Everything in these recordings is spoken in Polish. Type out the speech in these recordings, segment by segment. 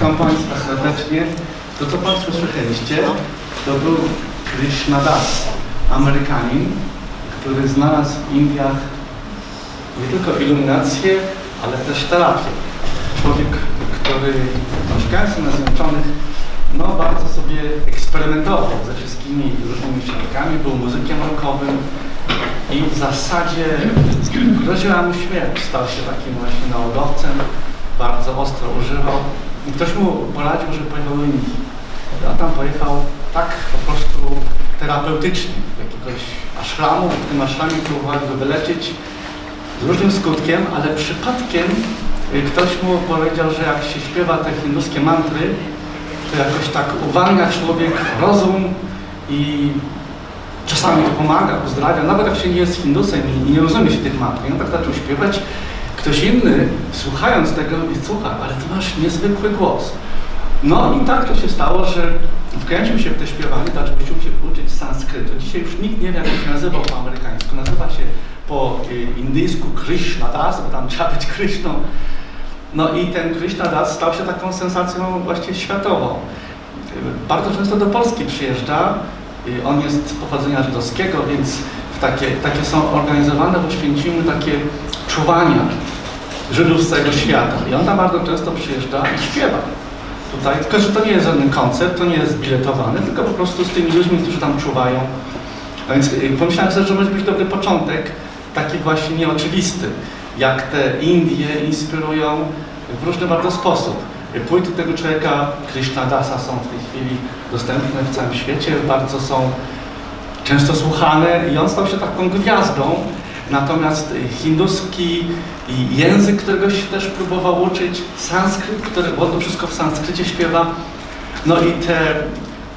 Witam Państwa serdecznie. To co Państwo słyszeliście, to był Krishna Das, Amerykanin, który znalazł w Indiach nie tylko iluminację, ale też terapię. Człowiek, który mieszkając na Zjednoczonych, no bardzo sobie eksperymentował ze wszystkimi różnymi środkami, był muzykiem rockowym i w zasadzie groziła mu śmierć. Stał się takim właśnie nałogowcem, bardzo ostro używał. I ktoś mu poradził, że pojechał do Indii. A tam pojechał tak po prostu terapeutycznie, do jakiegoś ashramu. W tym ashramie próbowali go wyleczyć z różnym skutkiem, ale przypadkiem y, ktoś mu powiedział, że jak się śpiewa te hinduskie mantry, to jakoś tak uwalnia człowiek rozum i czasami to pomaga, uzdrawia, nawet jak się nie jest hindusem i nie rozumie się tych mantr. I on tak zaczął śpiewać. Ktoś inny, słuchając tego, mówi, słuchaj, ale ty masz niezwykły głos. No i tak to się stało, że wkręcił się w te śpiewanie, zaczął się uczyć sanskrytu. Dzisiaj już nikt nie wie, jak się nazywał po amerykańsku. Nazywa się po y, indyjsku Krishna Das, bo tam trzeba być Krishną. No i ten Krishna Das stał się taką sensacją właściwie światową. Bardzo często do Polski przyjeżdża. Y, On jest pochodzenia żydowskiego, więc takie, takie są organizowane w Oświęcimiu takie czuwania Żydów z całego świata. I on tam bardzo często przyjeżdża i śpiewa. Tutaj, tylko że to nie jest żaden koncert, to nie jest biletowany, tylko po prostu z tymi ludźmi, którzy tam czuwają. A więc y, pomyślałem sobie, że może być dobry początek, taki właśnie nieoczywisty, jak te Indie inspirują w różny bardzo sposób. Płyty tego człowieka, Krishna Dasa, są w tej chwili dostępne w całym świecie, bardzo są często słuchane i on stał się taką gwiazdą. Natomiast hinduski język, którego się też próbował uczyć, sanskryt, który, bo to wszystko w sanskrycie śpiewa, no i te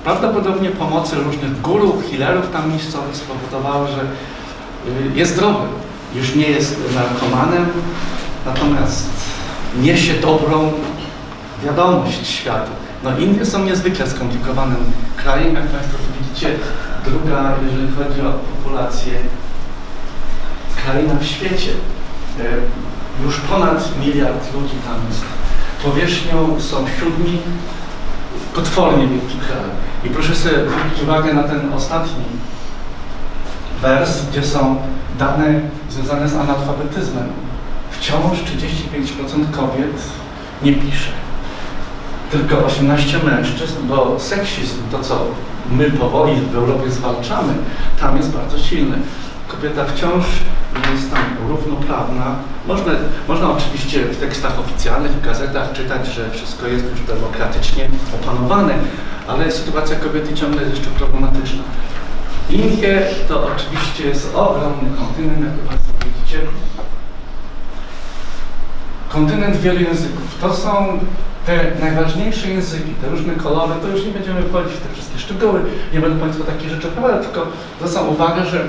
prawdopodobnie pomocy różnych górów, healerów tam miejscowych spowodowały, że y, jest zdrowy. Już nie jest narkomanem, natomiast niesie dobrą wiadomość światu. No Indie są niezwykle skomplikowanym krajem, jak Państwo widzicie, druga, jeżeli chodzi o populację, kraina w świecie. E, Już ponad miliard ludzi tam jest. Powierzchnią są siódmi, potwornie wielki kraj. I proszę sobie zwrócić uwagę na ten ostatni wers, gdzie są dane związane z analfabetyzmem. Wciąż 35% kobiet nie pisze. Tylko 18 mężczyzn, bo seksizm, to co my powoli w Europie zwalczamy, tam jest bardzo silny. Kobieta wciąż jest tam równoprawna. Można, można oczywiście w tekstach oficjalnych, w gazetach czytać, że wszystko jest już demokratycznie opanowane, ale sytuacja kobiety ciągle jest jeszcze problematyczna. Indie to oczywiście jest ogromny kontynent, jak Państwo widzicie. Kontynent wielu języków. To są te najważniejsze języki, te różne kolory, to już nie będziemy wchodzić w te wszystkie szczegóły, nie będę Państwu takich rzeczy opowiadać, tylko zwracam uwagę, że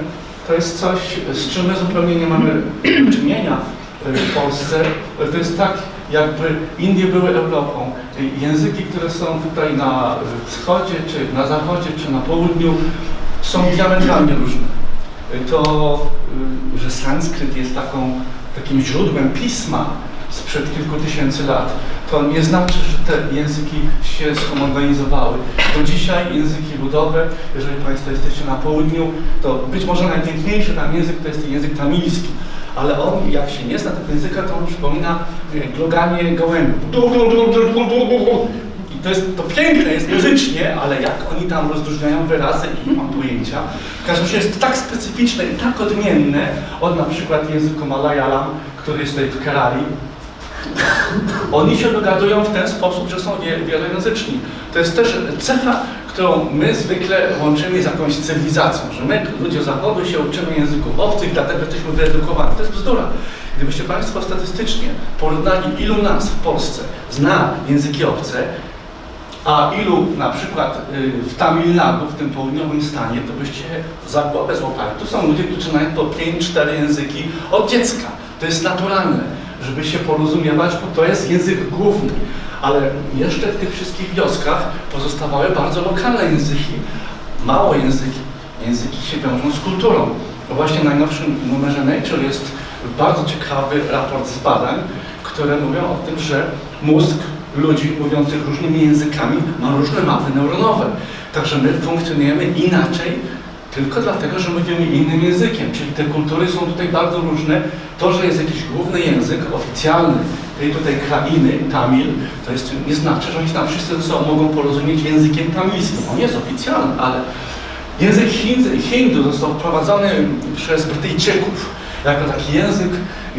to jest coś, z czym my zupełnie nie mamy czynienia w Polsce. To jest tak, jakby Indie były Europą. Języki, które są tutaj na wschodzie, czy na zachodzie, czy na południu, są diametralnie różne. To, y, że sanskryt jest taką, takim źródłem pisma sprzed kilku tysięcy lat, to nie znaczy, że te języki się zhomogenizowały. Do dzisiaj języki ludowe, jeżeli Państwo jesteście na południu, to być może najpiękniejszy tam język to jest język tamilski. Ale on, jak się nie zna tego języka, to on przypomina y, gloganie gołębi. I to jest, to piękne jest muzycznie, ale jak oni tam rozróżniają wyrazy i nie mam pojęcia. W każdym razie jest to tak specyficzne i tak odmienne od na przykład języku Malayalam, który jest tutaj w Kerali, oni się dogadują w ten sposób, że są wie- wielojęzyczni. To jest też cecha, którą my zwykle łączymy z jakąś cywilizacją, że my, ludzie zachodu, się uczymy języków obcych, dlatego jesteśmy wyedukowani. To jest bzdura. Gdybyście Państwo statystycznie porównali, ilu nas w Polsce zna języki obce, a ilu na przykład y, w Tamil Nadu, w tym południowym stanie, to byście za głowę złapali. Tu są ludzie, którzy znają po 5-4 języki od dziecka. To jest naturalne żeby się porozumiewać, bo to jest język główny. Ale jeszcze w tych wszystkich wioskach pozostawały bardzo lokalne języki, mało języki. Języki się wiążą z kulturą. To właśnie w najnowszym numerze Nature jest bardzo ciekawy raport z badań, które mówią o tym, że mózg ludzi mówiących różnymi językami ma różne mapy neuronowe. Także my funkcjonujemy inaczej tylko dlatego, że mówimy innym językiem. Czyli te kultury są tutaj bardzo różne. To, że jest jakiś główny język oficjalny tej tutaj krainy, Tamil, to jest, nie znaczy, że oni tam wszyscy co mogą porozumieć językiem tamilskim. On jest oficjalny, ale język Hind, Hindu został wprowadzony przez Brytyjczyków jako taki język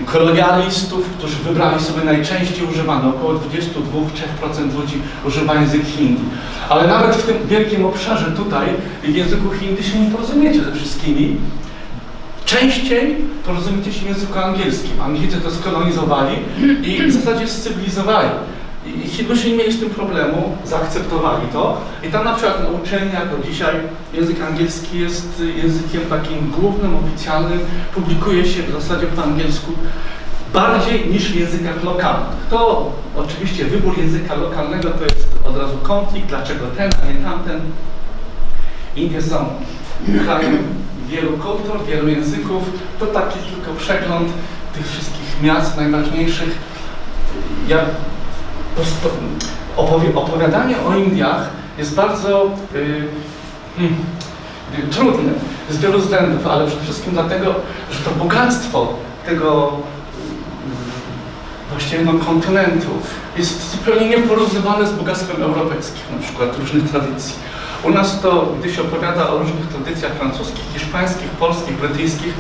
kolonialistów, którzy wybrali sobie najczęściej używany. Około 22-3% ludzi używa język hindi. Ale nawet w tym wielkim obszarze tutaj, w języku hindi się nie porozumiecie ze wszystkimi. Częściej porozumiecie się w języku angielskim. Anglicy to skolonizowali i w zasadzie cywilizowali. I Hindusi nie mieli z tym problemu, zaakceptowali to. I tam na przykład na uczelniach do dzisiaj język angielski jest językiem takim głównym, oficjalnym, publikuje się w zasadzie po angielsku bardziej niż w językach lokalnych. To oczywiście wybór języka lokalnego to jest od razu konflikt, dlaczego ten, a nie tamten. Indie są krajem wielu kultur, wielu języków. To taki tylko przegląd tych wszystkich miast najważniejszych. Ja opowi- opowiadanie o Indiach jest bardzo y, hmm, y, trudne z wielu względów, ale przede wszystkim dlatego, że to bogactwo tego y, właściwie no, kontynentu jest zupełnie nieporównywane z bogactwem europejskim, na przykład różnych tradycji. U nas to, gdy się opowiada o różnych tradycjach francuskich, hiszpańskich, polskich, brytyjskich,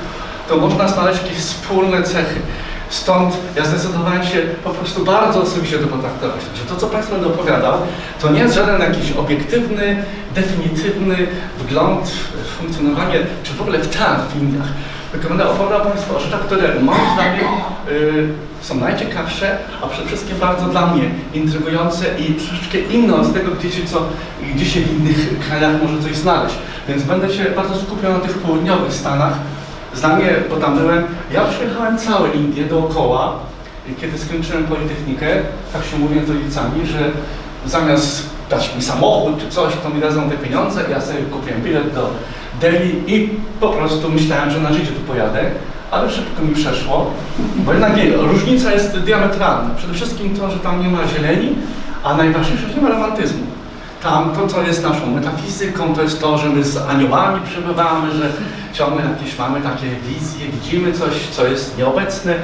to można znaleźć jakieś wspólne cechy. Stąd ja zdecydowałem się po prostu bardzo osobiście to potraktować, że to, co Państwu będę opowiadał, to nie jest żaden jakiś obiektywny, definitywny wgląd w funkcjonowanie, czy w ogóle w teatr w Indiach, tylko będę opowiadał Państwu o rzeczach, które moim zdaniem y, są najciekawsze, a przede wszystkim bardzo dla mnie intrygujące i troszeczkę inne od tego, gdzie się, co, gdzie się w innych krajach może coś znaleźć. Więc będę się bardzo skupiał na tych południowych Stanach, Zdanie, bo tam byłem, ja przejechałem całe Indie dookoła, kiedy skończyłem Politechnikę, tak się mówię z rodzicami, że zamiast dać mi samochód czy coś, to mi dadzą te pieniądze, ja sobie kupiłem bilet do Delhi i po prostu myślałem, że na życie tu pojadę, ale szybko mi przeszło, bo jednak nie, różnica jest diametralna. Przede wszystkim to, że tam nie ma zieleni, a najważniejsze, że nie ma romantyzmu. Tam to, co jest naszą metafizyką, to jest to, że my z aniołami przebywamy, że ciągle jakieś mamy takie wizje, widzimy coś, co jest nieobecne.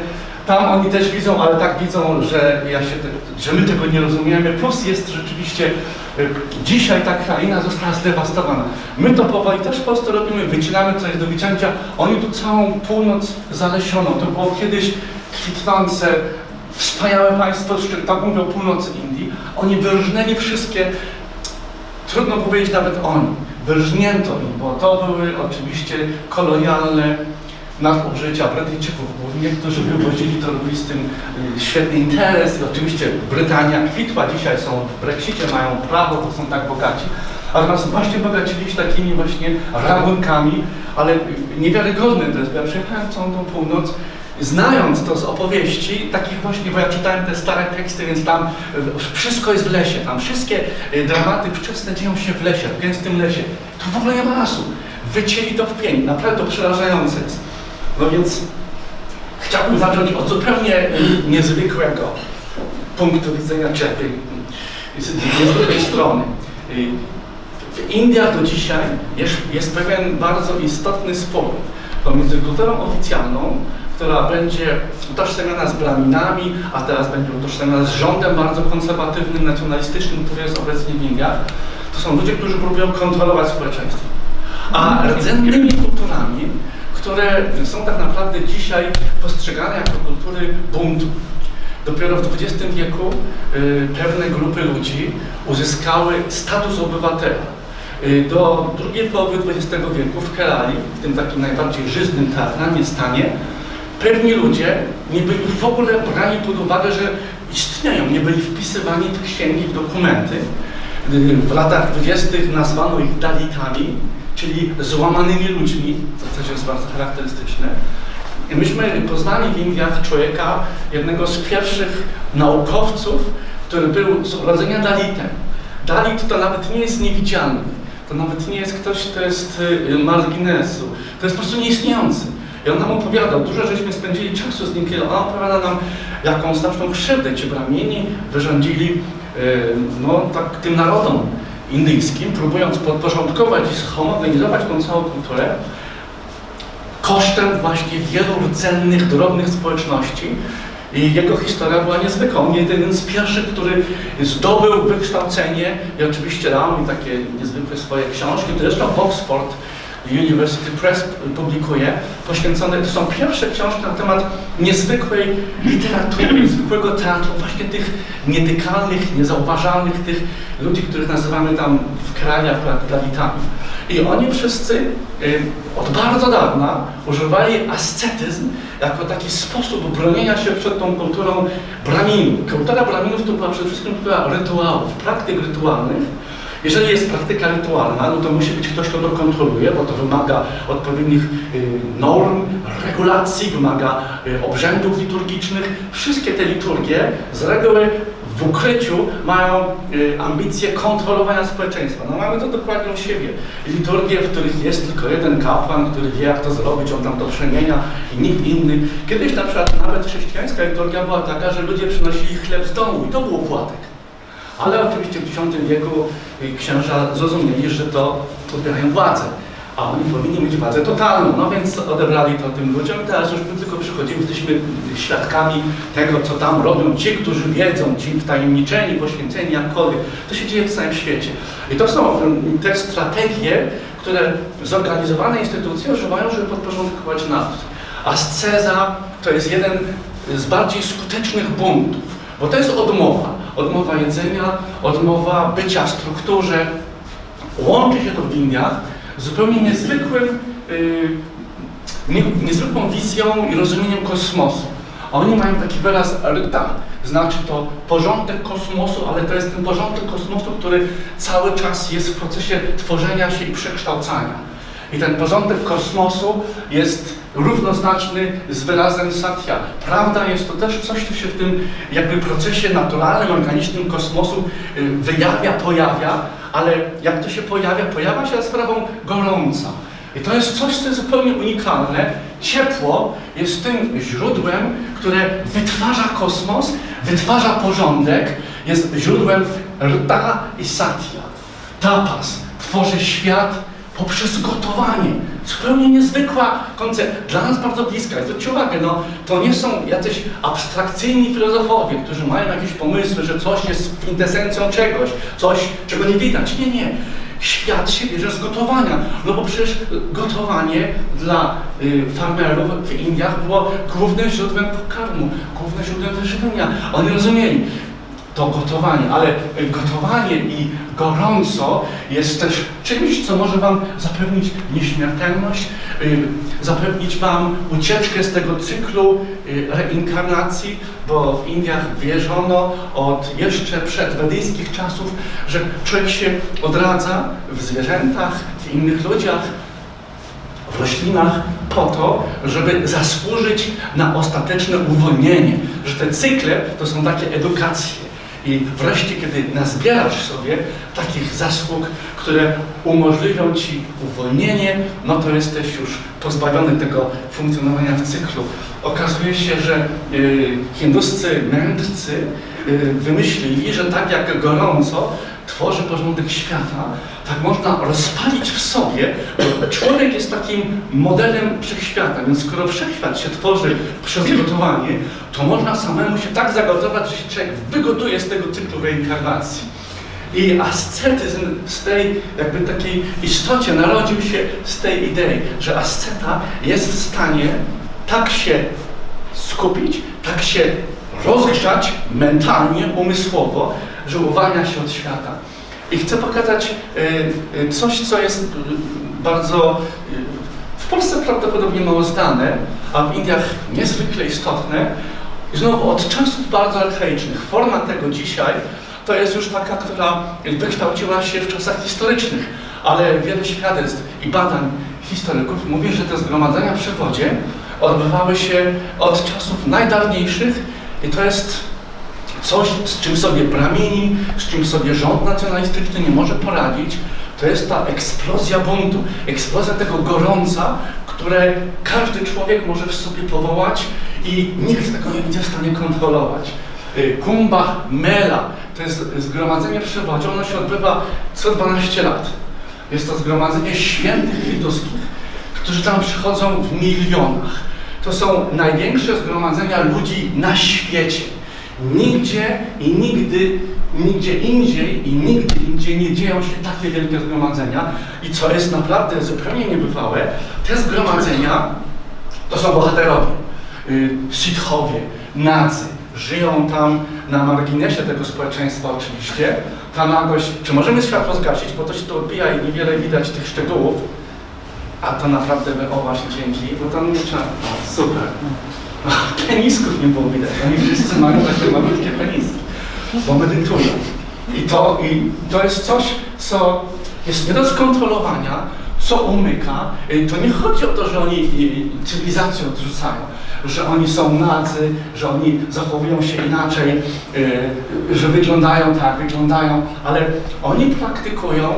Tam oni też widzą, ale tak widzą, że, ja się, że my tego nie rozumiemy. Plus jest rzeczywiście, y, dzisiaj ta kraina została zdewastowana. My to powoli też po prostu robimy, wycinamy co jest do wycięcia. Oni tu całą północ zalesioną. To było kiedyś kwitnące, wspaniałe państwo, tak mówią północy Indii. Oni wyrżnęli wszystkie Trudno powiedzieć nawet oni. Wyrżnięto im, bo to były oczywiście kolonialne nadużycia Brytyjczyków głównie, którzy wywozili to robili z tym y, świetny interes i oczywiście Brytania kwitła, dzisiaj są w Brexicie, mają prawo, to są tak bogaci. A nas właśnie bogacili się takimi właśnie rabunkami, ale niewiarygodne to jest, ja przyjechałem całą tą północ znając to z opowieści, takich właśnie, bo ja czytałem te stare teksty, więc tam y, wszystko jest w lesie, tam wszystkie y, dramaty wczesne dzieją się w lesie, w gęstym lesie. Tu w ogóle nie ma lasu. Wycięli to w pień, naprawdę to przerażające jest. No więc chciałbym zacząć od zupełnie y, niezwykłego punktu widzenia, czy z niezwykłej strony. W Indiach do dzisiaj jest, jest pewien bardzo istotny spór pomiędzy kulturą oficjalną, która będzie utożsamiana z braminami, a teraz będzie utożsamiana z rządem bardzo konserwatywnym, nacjonalistycznym, który jest obecnie w Indiach. To są ludzie, którzy próbują kontrolować społeczeństwo. A rdzennymi kulturami, które są tak naprawdę dzisiaj postrzegane jako kultury buntu. Dopiero w XX wieku y, pewne grupy ludzi uzyskały status obywatela. Y, do drugiej połowy XX wieku w Kerali, w tym takim najbardziej żyznym teatralnie stanie, pewni ludzie nie byli w ogóle brani pod uwagę, że istnieją, nie byli wpisywani w księgi, w dokumenty. W latach dwudziestych nazwano ich dalitami, czyli złamanymi ludźmi, co też jest bardzo charakterystyczne. I myśmy poznali w Indiach człowieka, jednego z pierwszych naukowców, który był z urodzenia Dalitem. Dalit to nawet nie jest niewidzialny, to nawet nie jest ktoś, kto jest y, marginesu, to jest po prostu nieistniejący. I on nam opowiadał, dużo żeśmy spędzili czasu z nim, kiedy on opowiada nam, jaką straszną krzywdę ci bramieni wyrządzili no, tak, tym narodom indyjskim, próbując podporządkować i zhomogenizować tą całą kulturę, kosztem właśnie wielu rdzennych, drobnych społeczności. I jego historia była niezwykła. On jeden z pierwszych, który zdobył wykształcenie i oczywiście dał mi takie niezwykłe swoje książki. Zresztą w Oxford University Press publikuje, poświęcone, to są pierwsze książki na temat niezwykłej literatury, niezwykłego teatru, właśnie tych nietykalnych, niezauważalnych, tych ludzi, których nazywamy tam w krajach dawitami. I oni wszyscy od bardzo dawna używali ascetyzm jako taki sposób bronienia się przed tą kulturą braminów. Kultura braminów to była przede wszystkim kultura rytuałów, praktyk rytualnych, jeżeli jest praktyka rytualna, no to musi być ktoś, kto to kontroluje, bo to wymaga odpowiednich y, norm, regulacji, wymaga y, obrzędów liturgicznych. Wszystkie te liturgie z reguły w ukryciu mają y, ambicje kontrolowania społeczeństwa. No mamy to dokładnie u siebie. Liturgie, w których jest tylko jeden kapłan, który wie jak to zrobić, on tam to przemienia i nikt inny. Kiedyś na przykład nawet chrześcijańska liturgia była taka, że ludzie przynosili chleb z domu i to był płatek. Ale oczywiście w X wieku księża zrozumieli, że to odbierają władzę, a oni powinni mieć władzę totalną. No więc odebrali to tym ludziom. Teraz już tylko przychodzimy, jesteśmy świadkami tego, co tam robią ci, którzy wiedzą, ci wtajemniczeni, poświęceni jakkolwiek. To się dzieje w całym świecie. I to są te strategie, które zorganizowane instytucje używają, żeby podporządkować naród. Asceza to jest jeden z bardziej skutecznych buntów, bo to jest odmowa odmowa jedzenia, odmowa bycia w strukturze. Łączy się to w Indiach z zupełnie niezwykłym, yy, niezwykłą wizją i rozumieniem kosmosu. Oni mają taki wyraz ryta, znaczy to porządek kosmosu, ale to jest ten porządek kosmosu, który cały czas jest w procesie tworzenia się i przekształcania. I ten porządek kosmosu jest równoznaczny z wyrazem satya. Prawda jest to też coś, co się w tym jakby procesie naturalnym, organicznym kosmosu y, wyjawia, pojawia, ale jak to się pojawia? Pojawia się sprawą gorąca. I to jest coś, co jest zupełnie unikalne. Ciepło jest tym źródłem, które wytwarza kosmos, wytwarza porządek, jest źródłem rta i satya. Tapas tworzy świat poprzez gotowanie. Zupełnie niezwykła koncepcja, dla nas bardzo bliska. Zwróćcie uwagę, no, to nie są jacyś abstrakcyjni filozofowie, którzy mają jakieś pomysły, że coś jest kwintesencją czegoś, coś, czego nie widać. Nie, nie. Świat się bierze z gotowania, no bo przecież gotowanie dla y, farmerów w Indiach było głównym źródłem pokarmu, głównym źródłem wyżywienia. Oni rozumieli, to gotowanie, ale gotowanie i gorąco jest też czymś, co może Wam zapewnić nieśmiertelność, y, zapewnić Wam ucieczkę z tego cyklu y, reinkarnacji, bo w Indiach wierzono od jeszcze przedwedyjskich czasów, że człowiek się odradza w zwierzętach, w innych ludziach, w roślinach po to, żeby zasłużyć na ostateczne uwolnienie. Że te cykle to są takie edukacje. I wreszcie, kiedy nazbierasz sobie takich zasług, które umożliwią Ci uwolnienie, no to jesteś już pozbawiony tego funkcjonowania w cyklu. Okazuje się, że y, hinduscy mędrcy y, wymyślili, że tak jak gorąco tworzy porządek świata, tak można rozpalić w sobie, człowiek jest takim modelem wszechświata, więc skoro wszechświat się tworzy przez gotowanie, to można samemu się tak zagotować, że się człowiek wygotuje z tego cyklu reinkarnacji. I ascetyzm z tej jakby takiej istocie narodził się z tej idei, że asceta jest w stanie tak się skupić, tak się rozgrzać mentalnie, umysłowo, że uwalnia się od świata. I chcę pokazać y, y, coś, co jest bardzo y, w Polsce prawdopodobnie mało znane, a w Indiach niezwykle istotne. I znowu od czasów bardzo archaicznych. Forma tego dzisiaj to jest już taka, która wykształciła się w czasach historycznych, ale wiele świadectw i badań historyków mówi, że te zgromadzenia przy wodzie odbywały się od czasów najdawniejszych i to jest coś, z czym sobie Bramini, z czym sobie rząd nacjonalistyczny nie może poradzić, to jest ta eksplozja buntu, eksplozja tego gorąca, które każdy człowiek może w sobie powołać i nikt tego nie będzie w stanie kontrolować. Y, Kumba Mela to jest zgromadzenie przewodzi, ono się odbywa co 12 lat. Jest to zgromadzenie świętych hinduskich, którzy tam przychodzą w milionach. To są największe zgromadzenia ludzi na świecie. Nigdzie i nigdy, nigdzie indziej i nigdy indziej nie dzieją się takie wielkie zgromadzenia. I co jest naprawdę zupełnie niebywałe, te zgromadzenia to są bohaterowie, y, sithowie, nadzy. Żyją tam na marginesie tego społeczeństwa oczywiście. Ta nagość, czy możemy światło zgasić, bo to się tu odbija i niewiele widać tych szczegółów. A to naprawdę, o właśnie, dzięki, bo tam nie trzeba, super. Penisków nie było widać, oni wszyscy mają takie malutkie peniski, bo medytują. I to, I to jest coś, co jest nie do skontrolowania, co umyka. Y, To nie chodzi o to, że oni y, cywilizację odrzucają, że oni są nadzy, że oni zachowują się inaczej, y, że wyglądają tak, wyglądają, ale oni praktykują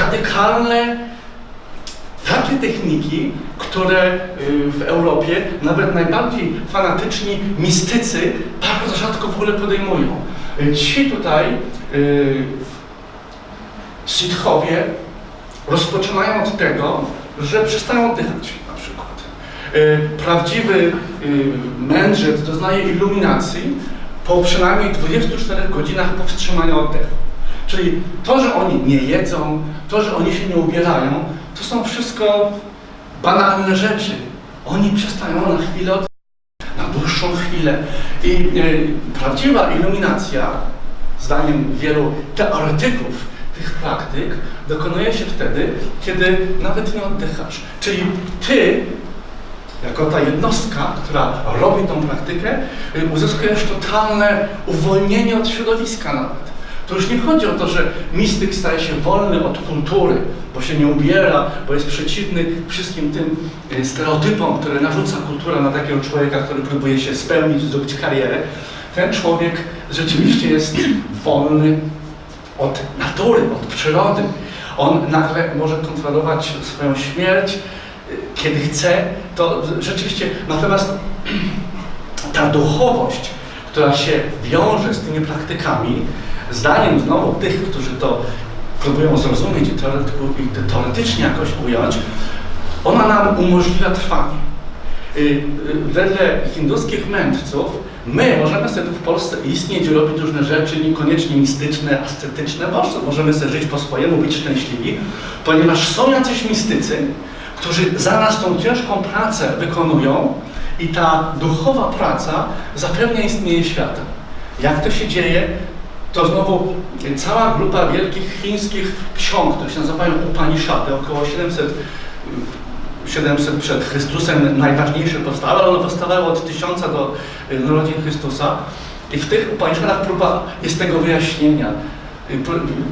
radykalne takie techniki, które y, w Europie nawet najbardziej fanatyczni mistycy bardzo rzadko w ogóle podejmują. Y, Ci tutaj y, Sithowie rozpoczynają od tego, że przestają oddychać na przykład. Y, Prawdziwy y, mędrzec doznaje iluminacji po przynajmniej 24 godzinach powstrzymania oddechu. Czyli to, że oni nie jedzą, to, że oni się nie ubierają, to są wszystko banalne rzeczy. Oni przestają na chwilę od na dłuższą chwilę. I e, prawdziwa iluminacja, zdaniem wielu teoretyków tych praktyk, dokonuje się wtedy, kiedy nawet nie oddychasz. Czyli ty, jako ta jednostka, która robi tą praktykę, y, uzyskujesz totalne uwolnienie od środowiska nawet. To już nie chodzi o to, że mistyk staje się wolny od kultury, bo się nie ubiera, bo jest przeciwny wszystkim tym y, stereotypom, które narzuca kultura na takiego człowieka, który próbuje się spełnić, zrobić karierę. Ten człowiek rzeczywiście jest wolny od natury, od przyrody. On nagle może kontrolować swoją śmierć, y, kiedy chce. To rzeczywiście, natomiast ta duchowość, która się wiąże z tymi praktykami, zdaniem znowu tych, którzy to próbują zrozumieć i teoretycznie jakoś ująć, ona nam umożliwia trwanie. Y, y, Wedle hinduskich mędrców my możemy sobie tu w Polsce istnieć, robić różne rzeczy, niekoniecznie mistyczne, ascetyczne, bo możemy sobie żyć po swojemu, być szczęśliwi, ponieważ są jacyś mistycy, którzy za nas tą ciężką pracę wykonują i ta duchowa praca zapewnia istnienie świata. Jak to się dzieje? To znowu cała grupa wielkich chińskich ksiąg, które się nazywają Upanishady, około 700 700 przed Chrystusem najważniejsze powstały, ale one powstawały od 1000 do y, narodzin Chrystusa. I w tych Upanishadach próba jest tego wyjaśnienia. Y,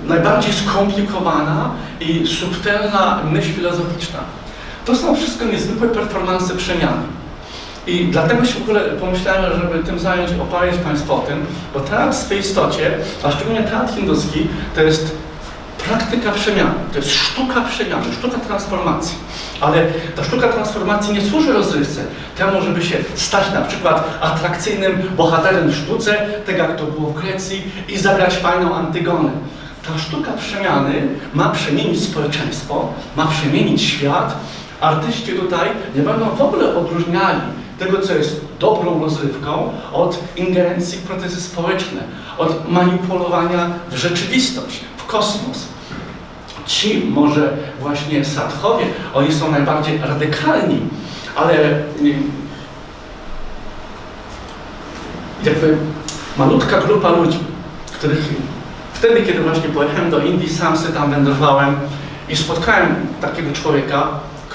Najbardziej skomplikowana i subtelna myśl filozoficzna. To są wszystko niezwykłe performanse przemiany. I dlatego się w ogóle pomyślałem, żeby tym zająć, opowiedzieć Państwu o tym, bo teatr w swej istocie, a szczególnie teatr hinduski, to jest praktyka przemiany, to jest sztuka przemiany, sztuka transformacji. Ale ta sztuka transformacji nie służy rozrywce, temu, żeby się stać na przykład atrakcyjnym bohaterem w sztuce, tak jak to było w Grecji, i zagrać fajną Antygonę. Ta sztuka przemiany ma przemienić społeczeństwo, ma przemienić świat. Artyści tutaj nie będą w ogóle odróżniali tego, co jest dobrą rozrywką, od ingerencji w procesy społeczne, od manipulowania w rzeczywistość, w kosmos. Ci może właśnie sadchowie, oni są najbardziej radykalni, ale y, jakby malutka grupa ludzi, których wtedy, kiedy właśnie pojechałem do Indii, sam sobie tam wędrowałem i spotkałem takiego człowieka,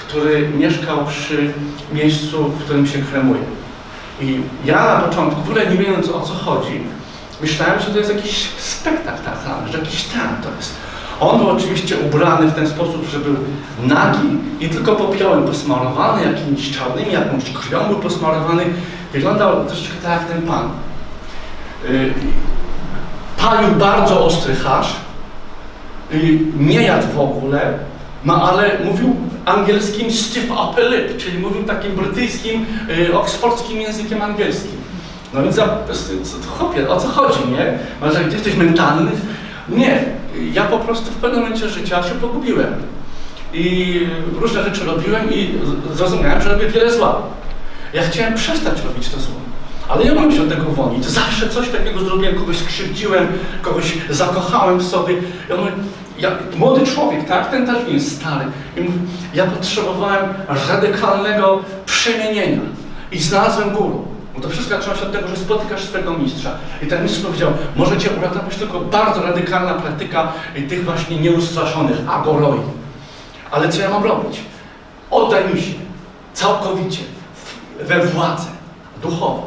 który mieszkał przy miejscu, w którym się kremuje. I ja na początku, w ogóle nie wiedząc o co chodzi, myślałem, że to jest jakiś spektakl teatralny, że jakiś teatr to jest. On był oczywiście ubrany w ten sposób, że był nagi i tylko popiołem posmarowany, jakimiś czarnymi, jakąś krwią był posmarowany. Wyglądał troszeczkę tak jak ten pan. Y, Palił bardzo ostry hasz, y, nie jadł w ogóle, no ale mówił angielskim stiff upper lip, czyli mówił takim brytyjskim, y, oksfordzkim językiem angielskim. No więc chłopie, o co chodzi, nie? Jak ty jesteś mentalny? Nie, ja po prostu w pewnym momencie życia się pogubiłem. I różne rzeczy robiłem i zrozumiałem, że robię wiele zła. Ja chciałem przestać robić to zło. Ale nie mogłem się od tego uwolnić. Zawsze coś takiego zrobiłem, kogoś skrzywdziłem, kogoś zakochałem w sobie. Ja, mówię, ja, młody człowiek, tak? Ten też nie jest stary. Ja potrzebowałem radykalnego przemienienia. I znalazłem guru. Bo to wszystko zaczęło się od tego, że spotykasz swego mistrza. I ten mistrz powiedział, może cię uratować tylko bardzo radykalna praktyka tych właśnie nieustraszonych agoroi. Ale co ja mam robić? Oddaj mi się całkowicie we władzę duchową.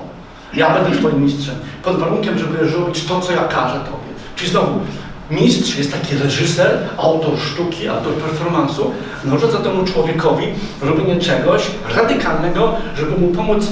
Ja będę Twoim mistrzem, pod warunkiem, że będziesz robić to, co ja każę Tobie. Czyli znowu, mistrz jest taki reżyser, autor sztuki, autor performansu, narzuca temu człowiekowi robienie czegoś radykalnego, żeby mu pomóc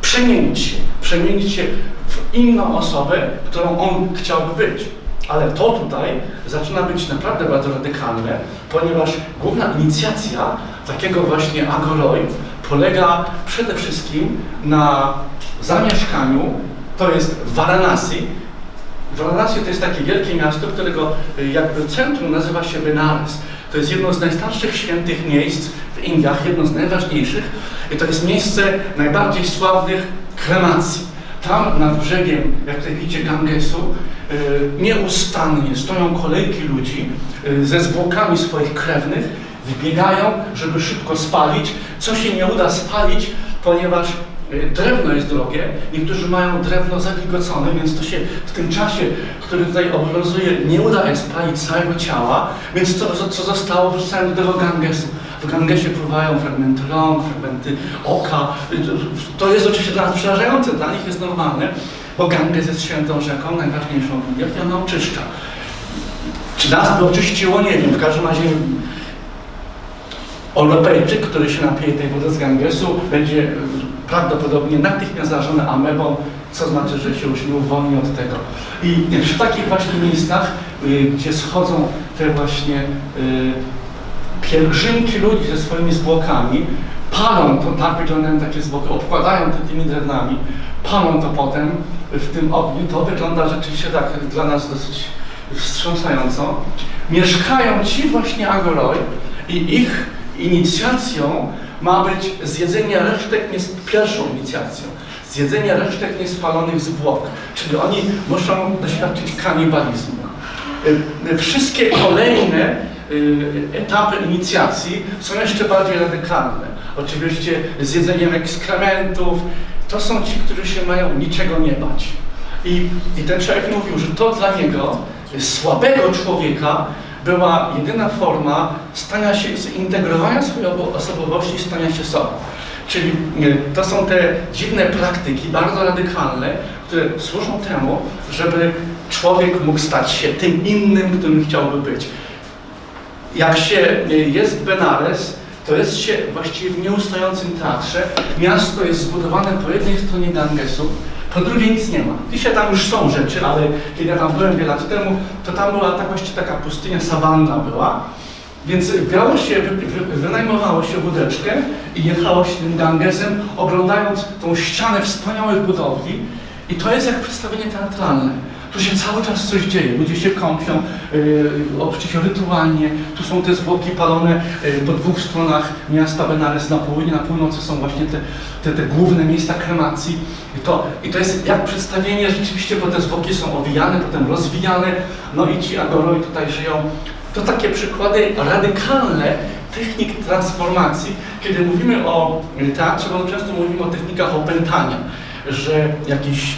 przemienić się, przemienić się w inną osobę, którą on chciałby być. Ale to tutaj zaczyna być naprawdę bardzo radykalne, ponieważ główna inicjacja takiego właśnie agoroi polega przede wszystkim na zamieszkaniu, to jest Varanasi. Varanasi to jest takie wielkie miasto, którego y, jakby centrum nazywa się Benares. To jest jedno z najstarszych świętych miejsc w Indiach, jedno z najważniejszych i to jest miejsce najbardziej sławnych kremacji. Tam nad brzegiem, jak tutaj widzicie, Gangesu, y, nieustannie stoją kolejki ludzi y, ze zwłokami swoich krewnych, wybiegają, żeby szybko spalić. Co się nie uda spalić, ponieważ drewno jest drogie, niektórzy mają drewno zawilgocone, więc to się w tym czasie, który tutaj obowiązuje, nie uda spalić całego ciała, więc co, co zostało, wrzucają do tego Gangesu. W Gangesie pływają fragmenty rąk, fragmenty oka. Y, to- To jest oczywiście dla nas przerażające, dla nich jest normalne, bo Ganges jest świętą rzeką, najważniejszą w Indiach i ona oczyszcza. Czy nas by oczyściło? Nie wiem. W każdym razie Europejczyk, który się napije tej wody z Gangesu, będzie y, prawdopodobnie natychmiast zarażony amebą, co znaczy, że się już nie uwolni od tego. I przy takich właśnie miejscach, y, gdzie schodzą te właśnie y, pielgrzymki ludzi ze swoimi zwłokami, palą to, tak wyglądają takie zwłoki, obkładają to tymi drewnami, palą to potem w tym ogniu, to wygląda rzeczywiście tak dla nas dosyć wstrząsająco. Mieszkają ci właśnie agoroi i ich inicjacją ma być zjedzenie resztek, nies- pierwszą inicjacją, zjedzenie resztek niespalonych zwłok, czyli oni muszą doświadczyć kanibalizmu. Y, y, Wszystkie kolejne y, etapy inicjacji są jeszcze bardziej radykalne. Oczywiście z jedzeniem ekskrementów. To są ci, którzy się mają niczego nie bać. I, I ten człowiek mówił, że to dla niego, słabego człowieka, była jedyna forma stania się, zintegrowania swojej obo- osobowości stania się sobą. Czyli y, to są te dziwne praktyki, bardzo radykalne, które służą temu, żeby człowiek mógł stać się tym innym, którym chciałby być. Jak się y, jest Benares, to jest się właściwie w nieustającym teatrze. Miasto jest zbudowane po jednej stronie Gangesu, po drugiej nic nie ma. Dzisiaj tam już są rzeczy, ale kiedy ja tam byłem wiele lat temu, to tam była tak właściwie taka pustynia, sawanna była. Więc brało się, wy, wy, wynajmowało się łódeczkę i jechało się tym Gangesem, oglądając tą ścianę wspaniałych budowli. I to jest jak przedstawienie teatralne. Tu się cały czas coś dzieje, ludzie się kąpią, yy, oczywiście rytualnie. Tu są te zwłoki palone yy, po dwóch stronach miasta Benares na południe, na północy są właśnie te, te, te główne miejsca kremacji. I to, I to jest jak przedstawienie rzeczywiście, bo te zwłoki są owijane, potem rozwijane, no i ci agoroi tutaj żyją. To takie przykłady radykalne technik transformacji. Kiedy mówimy o teatrze, bardzo często mówimy o technikach opętania, że jakiś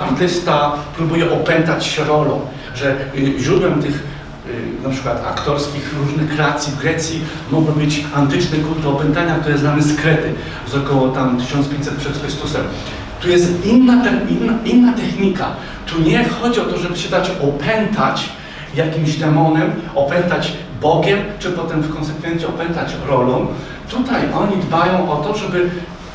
artysta próbuje opętać się rolą, że y, źródłem tych y, na przykład aktorskich różnych kreacji w Grecji mogły być antyczne kulty opętania, które znamy z Krety z około tam 1500 przed Chrystusem. Tu jest inna, inna, inna technika. Tu nie chodzi o to, żeby się dać opętać jakimś demonem, opętać Bogiem, czy potem w konsekwencji opętać rolą. Tutaj oni dbają o to, żeby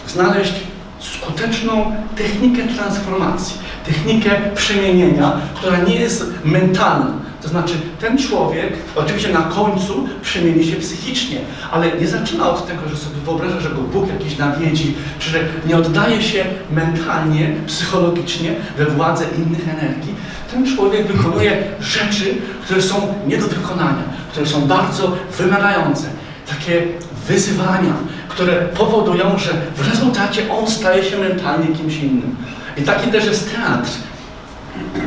znaleźć skuteczną technikę transformacji, technikę przemienienia, która nie jest mentalna. To znaczy ten człowiek, oczywiście na końcu przemieni się psychicznie, ale nie zaczyna od tego, że sobie wyobraża, że go Bóg jakiś nawiedzi, czy że nie oddaje się mentalnie, psychologicznie we władzę innych energii. Ten człowiek wykonuje rzeczy, które są nie do wykonania, które są bardzo wymagające. Takie wyzwania, które powodują, że w rezultacie on staje się mentalnie kimś innym. I taki też jest teatr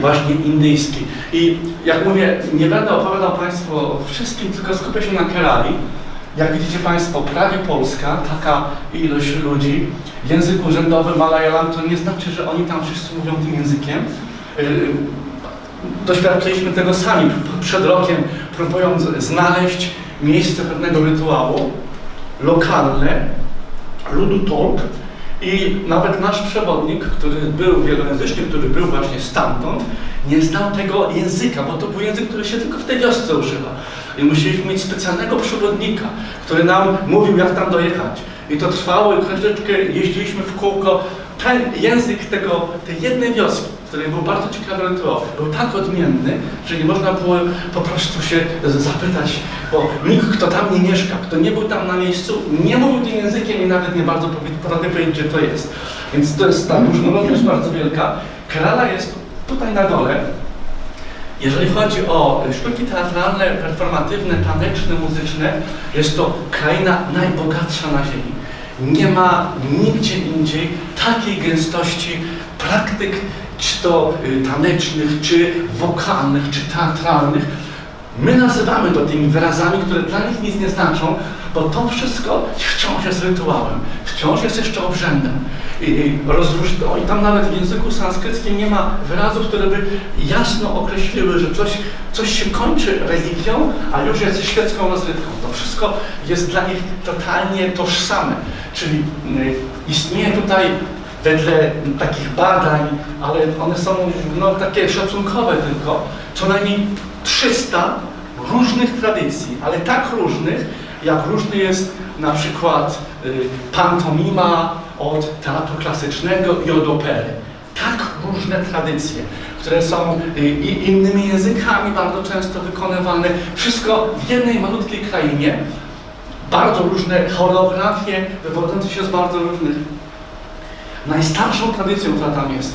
właśnie indyjski. I jak mówię, nie będę opowiadał Państwu o wszystkim, tylko skupię się na Kerali. Jak widzicie Państwo, prawie Polska, taka ilość ludzi, język urzędowy Malayalam, to nie znaczy, że oni tam wszyscy mówią tym językiem. Yy, Doświadczyliśmy tego sami przed rokiem, próbując znaleźć miejsce pewnego rytuału lokalne, ludu talk i nawet nasz przewodnik, który był wielojęzyczny, który był właśnie stamtąd, nie znał tego języka, bo to był język, który się tylko w tej wiosce używa. I musieliśmy mieć specjalnego przewodnika, który nam mówił, jak tam dojechać. I to trwało i troszeczkę jeździliśmy w kółko. Ten język tego, tej jednej wioski, w której był bardzo ciekawy rytuał, był tak odmienny, że nie można było po prostu się zapytać, bo nikt, kto tam nie mieszka, kto nie był tam na miejscu, nie mówił tym językiem i nawet nie bardzo potrafił powiedzieć, gdzie to jest. Więc to jest ta różnorodność bardzo wielka. Kerala jest tutaj na dole. Jeżeli chodzi o sztuki teatralne, performatywne, taneczne, muzyczne, jest to kraina najbogatsza na Ziemi. Nie ma nigdzie indziej takiej gęstości praktyk, czy to y, tanecznych, czy wokalnych, czy teatralnych. My nazywamy to tymi wyrazami, które dla nich nic nie znaczą, bo to wszystko wciąż jest rytuałem, wciąż jest jeszcze obrzędem. I, rozróż- o, I tam nawet w języku sanskryckim nie ma wyrazów, które by jasno określiły, że coś, coś się kończy religią, a już jest świecką rozrywką. To wszystko jest dla nich totalnie tożsame. Czyli y, istnieje tutaj wedle takich badań, ale one są no, takie szacunkowe tylko, co najmniej 300 różnych tradycji, ale tak różnych, jak różny jest na przykład y, pantomima od teatru klasycznego i od opery. Tak różne tradycje, które są y, innymi językami bardzo często wykonywane. Wszystko w jednej malutkiej krainie. Bardzo różne choreografie wywodzące się z bardzo różnych. Najstarszą tradycją, która tam jest,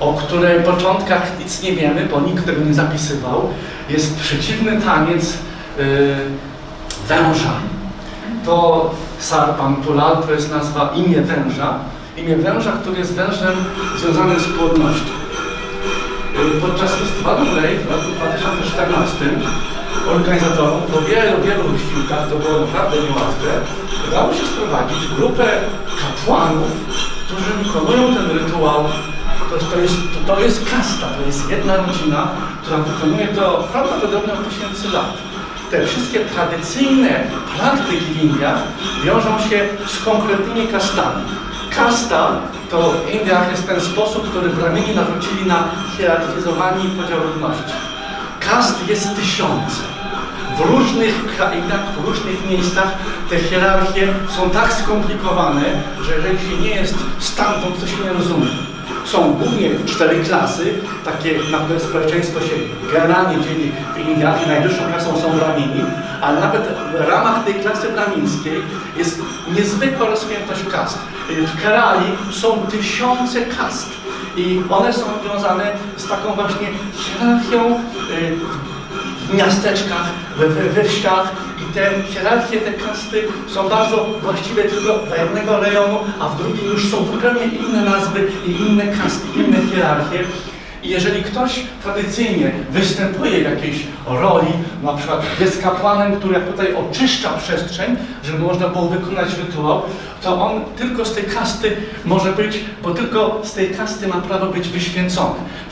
o której początkach nic nie wiemy, bo nikt tego nie zapisywał, jest przeciwny taniec yy, węża. To Sarpantulal, to jest nazwa imię węża. Imię węża, który jest wężem związanym z płodnością. Yy, Podczas festiwalu Rave w roku 2014 organizatorom po wielu, wielu wysiłkach, to było naprawdę niełatwe, udało się sprowadzić grupę kapłanów, którzy wykonują ten rytuał to, to, jest, to, to jest kasta, to jest jedna rodzina, która wykonuje to prawdopodobnie od tysięcy lat. Te wszystkie tradycyjne praktyki w Indiach wiążą się z konkretnymi kastami. Kasta to w Indiach jest ten sposób, który brahmini narzucili na hierarchizowanie i podział ludności. Kast jest tysiące. W różnych krainach, w różnych miejscach te hierarchie są tak skomplikowane, że jeżeli się nie jest stamtąd, to się nie rozumie. Są głównie cztery klasy, takie, na które społeczeństwo się generalnie dzieli w Indiach i najwyższą klasą są Brahmini, ale nawet w ramach tej klasy brahmińskiej jest niezwykła rozpiętość kast. W Kerali są tysiące kast i one są związane z taką właśnie hierarchią y, w miasteczkach, we, we, wsiach i te hierarchie, te kasty są bardzo właściwe tylko dla jednego rejonu, a w drugim już są zupełnie inne nazwy i inne kasty, inne hierarchie. I jeżeli ktoś tradycyjnie występuje w jakiejś roli, na przykład jest kapłanem, który tutaj oczyszcza przestrzeń, żeby można było wykonać rytuał, to on tylko z tej kasty może być, bo tylko z tej kasty ma prawo być wyświęcony.